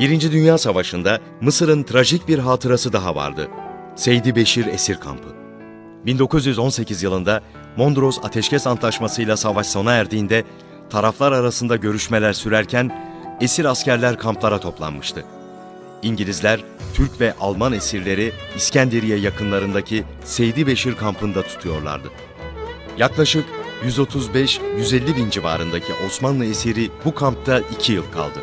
Birinci Dünya Savaşı'nda Mısır'ın trajik bir hatırası daha vardı. Seydi Beşir Esir Kampı. 1918 yılında Mondros Ateşkes Antlaşması'yla savaş sona erdiğinde taraflar arasında görüşmeler sürerken esir askerler kamplara toplanmıştı. İngilizler, Türk ve Alman esirleri İskenderiye yakınlarındaki Seydi Beşir kampında tutuyorlardı. Yaklaşık 135-150 bin civarındaki Osmanlı esiri bu kampta 2 yıl kaldı.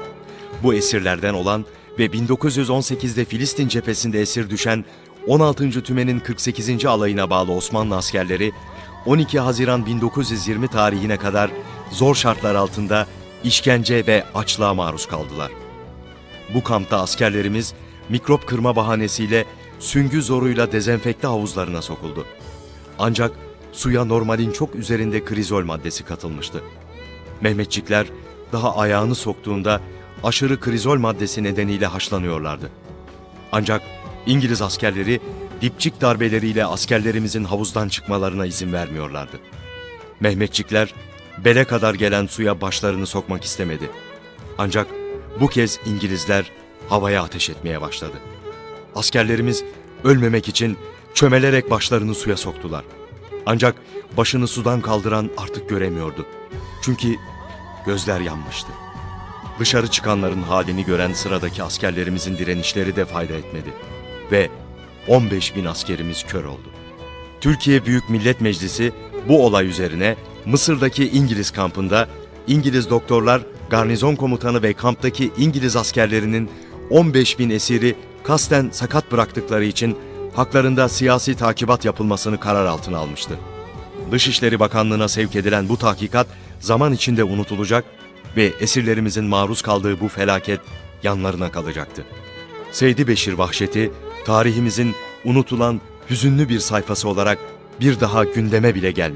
Bu esirlerden olan ve 1918'de Filistin cephesinde esir düşen 16. Tümen'in 48. alayına bağlı Osmanlı askerleri 12 Haziran 1920 tarihine kadar zor şartlar altında işkence ve açlığa maruz kaldılar. Bu kampta askerlerimiz mikrop kırma bahanesiyle süngü zoruyla dezenfekte havuzlarına sokuldu. Ancak suya normalin çok üzerinde krizol maddesi katılmıştı. Mehmetçikler daha ayağını soktuğunda aşırı krizol maddesi nedeniyle haşlanıyorlardı. Ancak İngiliz askerleri dipçik darbeleriyle askerlerimizin havuzdan çıkmalarına izin vermiyorlardı. Mehmetçikler bele kadar gelen suya başlarını sokmak istemedi. Ancak bu kez İngilizler havaya ateş etmeye başladı. Askerlerimiz ölmemek için çömelerek başlarını suya soktular. Ancak başını sudan kaldıran artık göremiyordu. Çünkü gözler yanmıştı. Dışarı çıkanların halini gören sıradaki askerlerimizin direnişleri de fayda etmedi. Ve 15 bin askerimiz kör oldu. Türkiye Büyük Millet Meclisi bu olay üzerine Mısır'daki İngiliz kampında İngiliz doktorlar, garnizon komutanı ve kamptaki İngiliz askerlerinin 15 bin esiri kasten sakat bıraktıkları için haklarında siyasi takibat yapılmasını karar altına almıştı. Dışişleri Bakanlığı'na sevk edilen bu tahkikat zaman içinde unutulacak ve esirlerimizin maruz kaldığı bu felaket yanlarına kalacaktı. Seydi Beşir vahşeti tarihimizin unutulan hüzünlü bir sayfası olarak bir daha gündeme bile gelmeyecekti.